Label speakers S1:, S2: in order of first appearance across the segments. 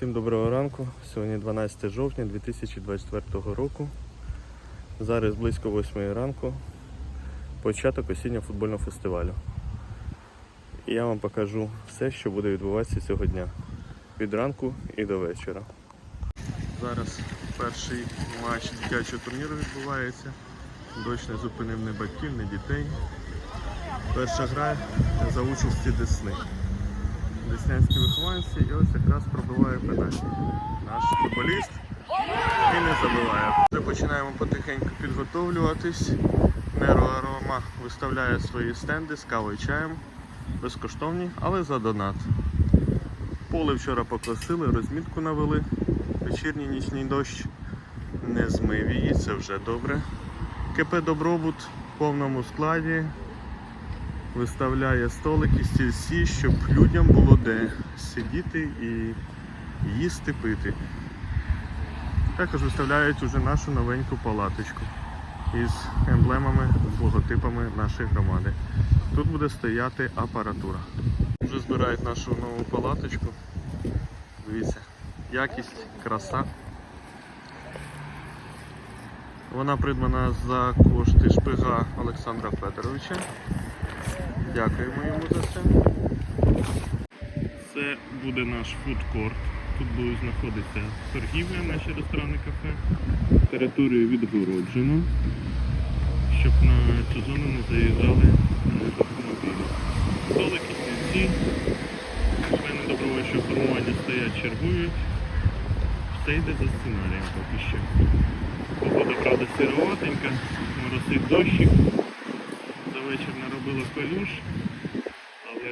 S1: Всім доброго ранку. Сьогодні 12 жовтня 2024 року. Зараз близько 8 ранку. Початок осіннього футбольного фестивалю. І я вам покажу все, що буде відбуватися цього дня. Від ранку і до вечора. Зараз перший матч дитячого турніру відбувається. Дощ не зупинив ні батьків, ні дітей. Перша гра за участі Десни. Деснянські вихованці пробиває пенальті. Наш футболіст і не забиває. Вже починаємо потихеньку підготовлюватись. Неро Арома виставляє свої стенди з кавою і чаєм. Безкоштовні, але за донат. Поле вчора покосили, розмітку навели. Вечірній нічний дощ не змив її, це вже добре. КП Добробут в повному складі виставляє столики, стільці, щоб людям було де сидіти і їсти, пити. Також виставляють уже нашу новеньку палаточку із емблемами, з логотипами нашої громади. Тут буде стояти апаратура. Вже збирають нашу нову палаточку. Дивіться, якість, краса. Вона придбана за кошти шпига Олександра Федоровича. Дякуємо йому за це. Це буде наш фудкорт. Тут будуть знаходитися торгівля, наші ресторани кафе. Територію відгороджено, щоб на цю зону не заїжджали автомобілі. Столики, стільці, члени добровольчого формування стоять, чергують. Все йде за сценарієм поки що. Погода, правда, сироватенька, моросить дощик. За вечір наробило пелюш, але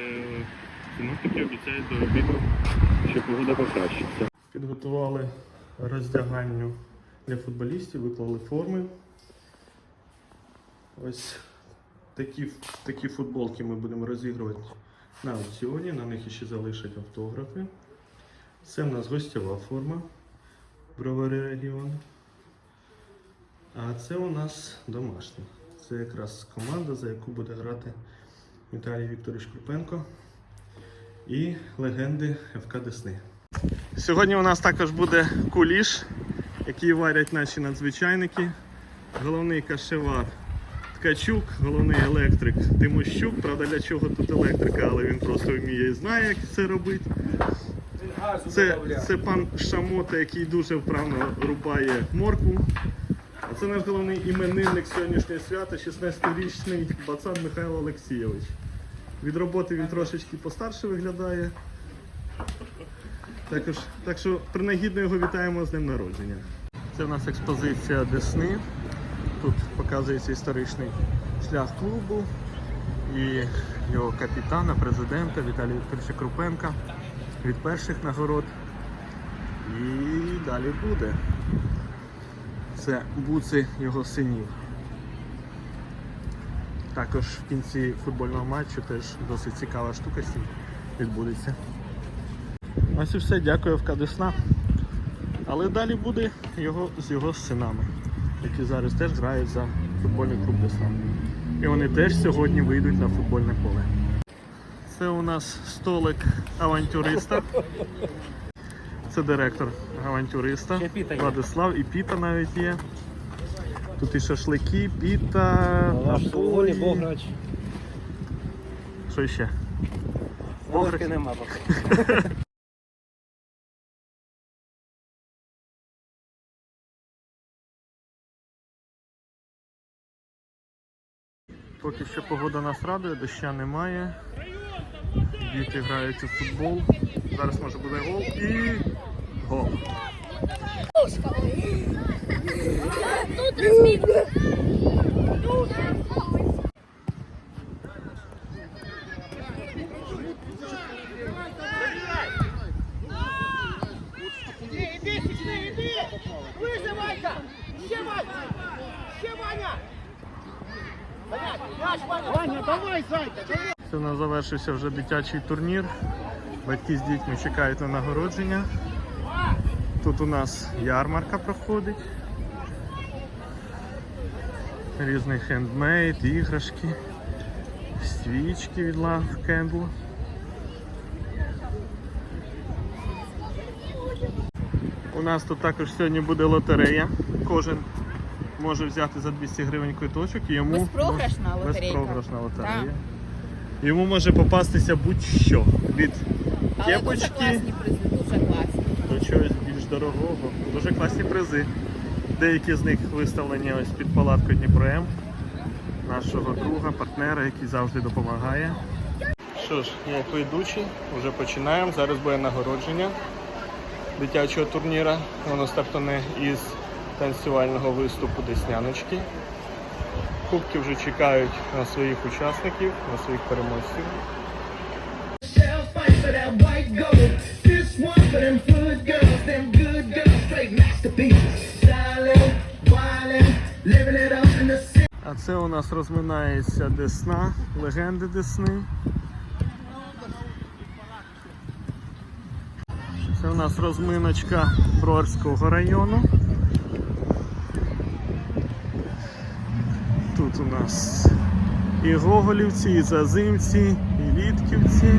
S1: синоптики обіцяють до обіду, що погода покращиться. Підготували роздяганню для футболістів, виклали форми. Ось такі, такі футболки ми будемо розігрувати на аукціоні, на них ще залишать автографи. Це в нас гостєва форма Бровари регіон. А це у нас домашня. Це якраз команда, за яку буде грати Віталій Вікторович Крупенко і легенди ФК Десни. Сьогодні у нас також буде куліш, який варять наші надзвичайники. Головний кашевар Ткачук, головний електрик Тимощук. Правда, для чого тут електрика, але він просто вміє і знає, як це робити. Це, це пан Шамота, який дуже вправно рубає моркву. А це наш головний іменинник сьогоднішнього свята, 16-річний пацан Михайло Олексійович. Від роботи він трошечки постарше виглядає. Також, так що принагідно його вітаємо з днем народження. Це у нас експозиція Десни. Тут показується історичний шлях клубу і його капітана, президента Віталія Вікторовича Крупенка від перших нагород. І далі буде. Це буци його синів. Також в кінці футбольного матчу теж досить цікава штука відбудеться. Ось і все, дякую ФК Десна. Але далі буде його з його синами, які зараз теж грають за футбольний клуб Десна. І вони теж сьогодні вийдуть на футбольне поле. Це у нас столик авантюриста. Це директор авантюриста. Владислав і Піта навіть є. Тут і шашлики, піта, напої.
S2: Бограч.
S1: Що ще?
S2: Бограчки нема поки.
S1: Поки що погода нас радує, доща немає. Діти грають у футбол. Зараз може буде гол і гол.
S3: Тут!
S4: Ще, Ванька! Ще, Ваня! Ваня, Ваня! Ваня!
S1: Це у нас завершився вже дитячий турнір. Батьки з дітьми чекають на нагородження. Тут у нас ярмарка проходить. Різний хендмейд, іграшки, свічки від Love Candle.
S2: У нас тут також сьогодні буде лотерея. Кожен може взяти за 200 гривень квиточок і йому
S5: Безпрограшна лотерейка.
S2: Безпрограшна лотерея.
S5: Так.
S2: Йому може попастися будь-що. Від
S5: Але дуже класні призи, дуже класні.
S2: до чогось дорогого. Дуже класні призи. Деякі з них виставлені ось під палаткою Дніпром, нашого друга, партнера, який завжди допомагає. Що ж, як ведучий, вже починаємо. Зараз буде нагородження дитячого турніра. Воно стартане із танцювального виступу Десняночки. Кубки вже чекають на своїх учасників, на своїх переможців. А це у нас розминається Десна, легенди Десни. Це у нас розминочка Брорського району. Тут у нас і Гоголівці, і Зазимці, і Літківці.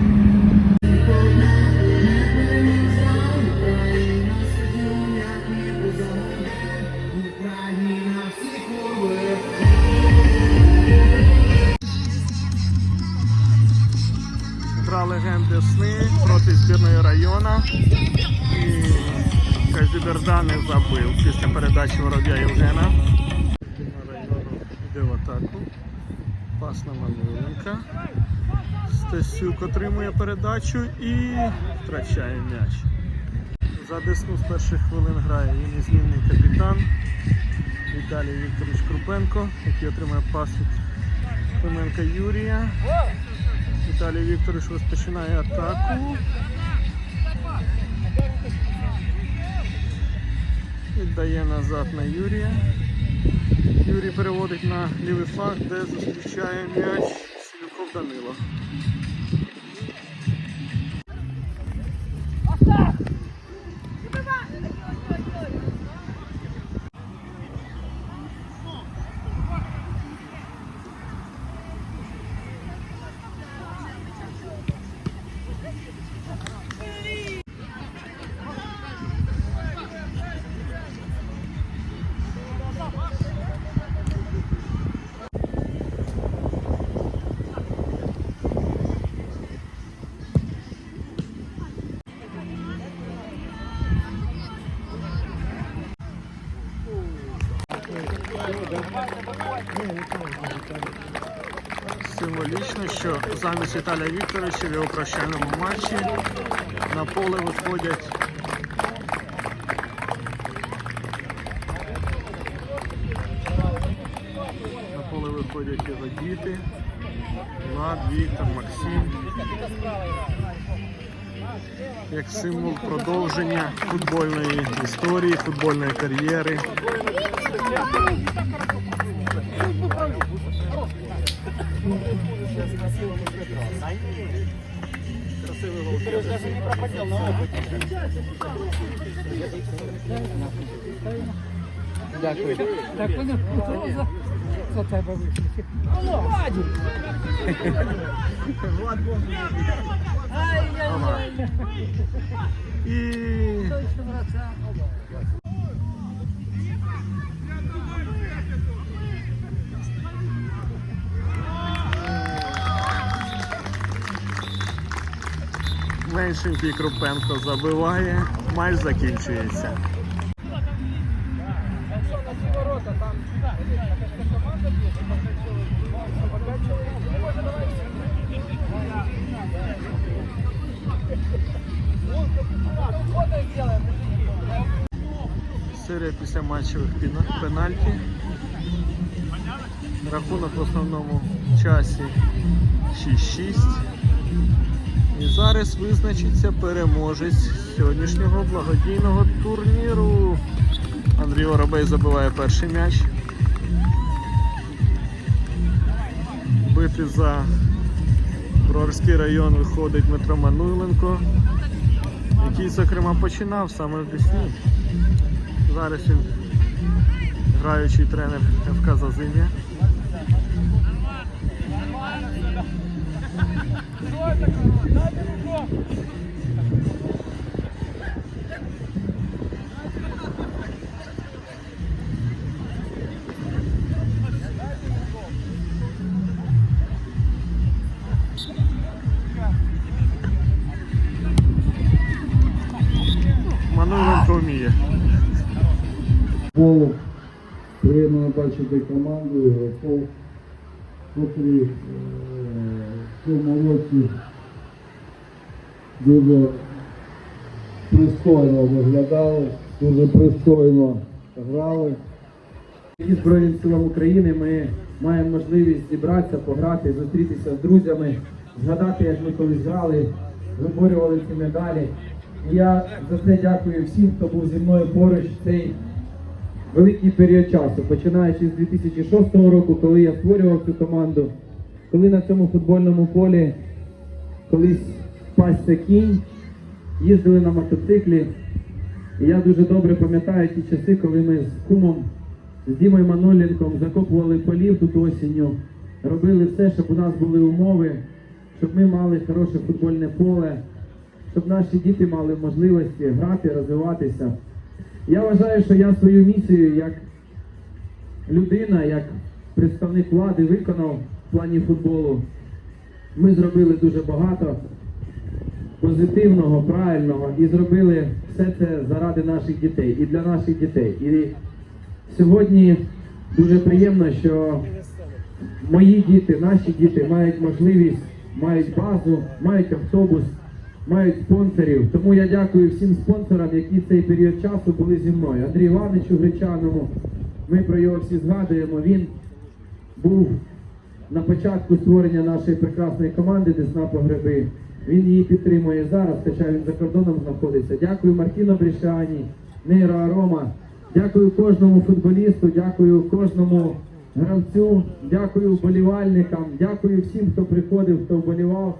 S2: Району. І не забив після передачі вороб'я Євгена. Йде в атаку. Пас на Мануленка. Стасюк отримує передачу і втрачає м'яч. За Десну з перших хвилин грає і незмінний капітан Віталій Вікторович Крупенко, який отримує пас від Клименка Юрія. Віталій Вікторович розпочинає атаку. Віддає назад на Юрія. Юрій переводить на лівий фланг, де зустрічає м'яч Сілюков Данило. Символічно, що замість Віталія Вікторовича в його прощальному матчі на поле виходять на поле виходять його діти. Влад, Віктор, Максим. Як символ продовження футбольної історії, футбольної кар'єри.
S6: Дякую.
S1: Так вони за, за тебе вийшли.
S2: І меншенький Крупенко забиває, матч закінчується. Серія після матчевих піна- пенальті. Рахунок в основному часі 6-6. І зараз визначиться переможець сьогоднішнього благодійного турніру. Андрій Воробей забиває перший м'яч. Бити за Броварський район виходить Дмитро Мануйленко, який, зокрема, починав саме в Десні. Зараз він граючий тренер ФК Зазим'я.
S7: Полу приємно бачити команду, ігроков, котрі цьому році дуже пристойно виглядали, дуже пристойно грали.
S2: Збройним силам України ми маємо можливість зібратися, пограти, зустрітися з друзями, згадати, як ми колись грали, виборювали ці медалі. І я за це дякую всім, хто був зі мною поруч цей великий період часу, починаючи з 2006 року, коли я створював цю команду, коли на цьому футбольному полі колись пасся кінь, їздили на мотоциклі. І я дуже добре пам'ятаю ті часи, коли ми з кумом, з Дімою Маноленком закопували полів тут осінню, робили все, щоб у нас були умови, щоб ми мали хороше футбольне поле, щоб наші діти мали можливості грати, розвиватися. Я вважаю, що я свою місію як людина, як представник влади виконав в плані футболу. Ми зробили дуже багато позитивного, правильного і зробили все це заради наших дітей і для наших дітей. І сьогодні дуже приємно, що мої діти, наші діти мають можливість, мають базу, мають автобус, мають спонсорів. Тому я дякую всім спонсорам, які цей період часу були зі мною. Андрію Івановичу Гречаному. Ми про його всі згадуємо. Він був на початку створення нашої прекрасної команди Десна Погреби. Він її підтримує зараз, хоча він за кордоном знаходиться. Дякую Мартіно Брішані, Нейро Арома. Дякую кожному футболісту, дякую кожному гравцю, дякую вболівальникам, дякую всім, хто приходив, хто вболівав.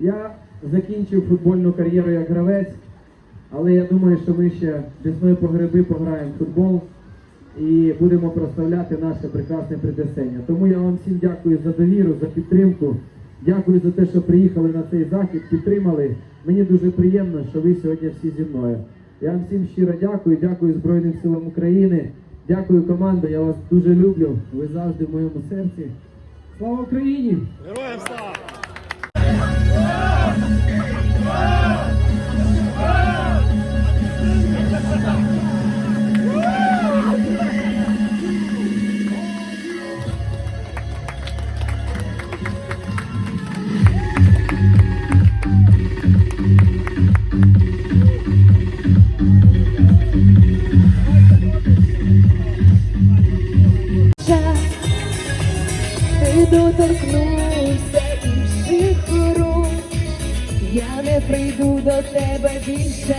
S2: Я закінчив футбольну кар'єру як гравець, але я думаю, що ми ще десною погреби пограємо в футбол і будемо прославляти наше прекрасне придесення. Тому я вам всім дякую за довіру, за підтримку. Дякую за те, що приїхали на цей захід, підтримали. Мені дуже приємно, що ви сьогодні всі зі мною. Я вам всім щиро дякую, дякую Збройним силам України, дякую команда. Я вас дуже люблю. Ви завжди в моєму серці. Слава Україні!
S1: Героям слава!
S5: До тебе більше,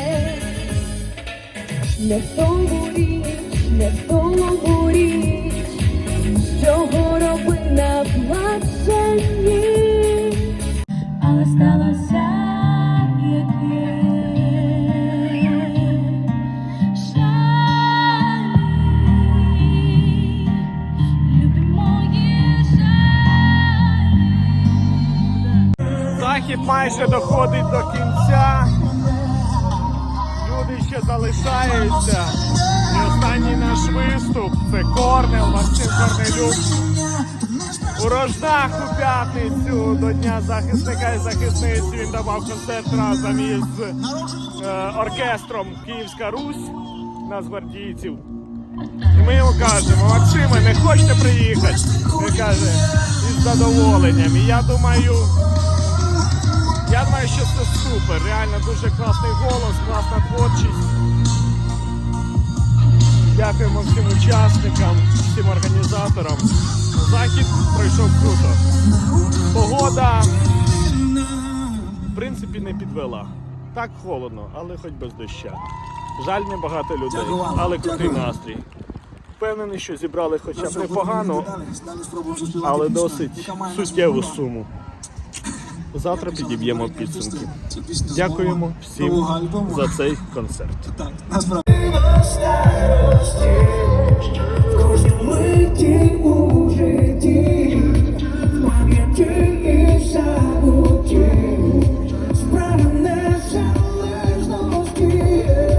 S5: не в тому річ, не в тому річ, що горобина плаче ні, але сталося.
S1: Захід майже доходить до кінця. Залишаються. І останній наш виступ це Корнел, Максим Корнелюк. У рожнах у п'ятницю до Дня захисника і захисниці він давав концерт разом із е, оркестром Київська Русь нацгвардійців. І ми йому кажемо, Максиме, не хочете приїхати? Він каже, із задоволенням. І я думаю, я думаю, що це супер. Реально дуже класний голос, класна творчість. Дякуємо всім учасникам, всім організаторам. Захід пройшов круто. Погода, в принципі, не підвела. Так холодно, але хоч без доща. Жаль, не багато людей, але крутий настрій. Впевнений, що зібрали хоча б непогано, але досить суттєву суму. Завтра підіб'ємо підсумки. Дякуємо всім за цей концерт.
S8: Так,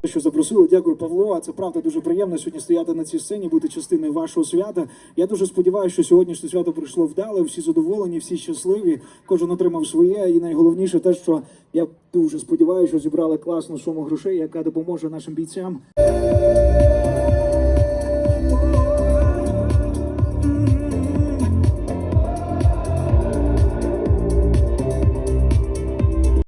S9: Що запросили, дякую, Павло. А це правда дуже приємно сьогодні стояти на цій сцені, бути частиною вашого свята. Я дуже сподіваюся, що сьогоднішнє свято прийшло вдале, всі задоволені, всі щасливі, кожен отримав своє. І найголовніше те, що я дуже сподіваюся, що зібрали класну суму грошей, яка допоможе нашим бійцям.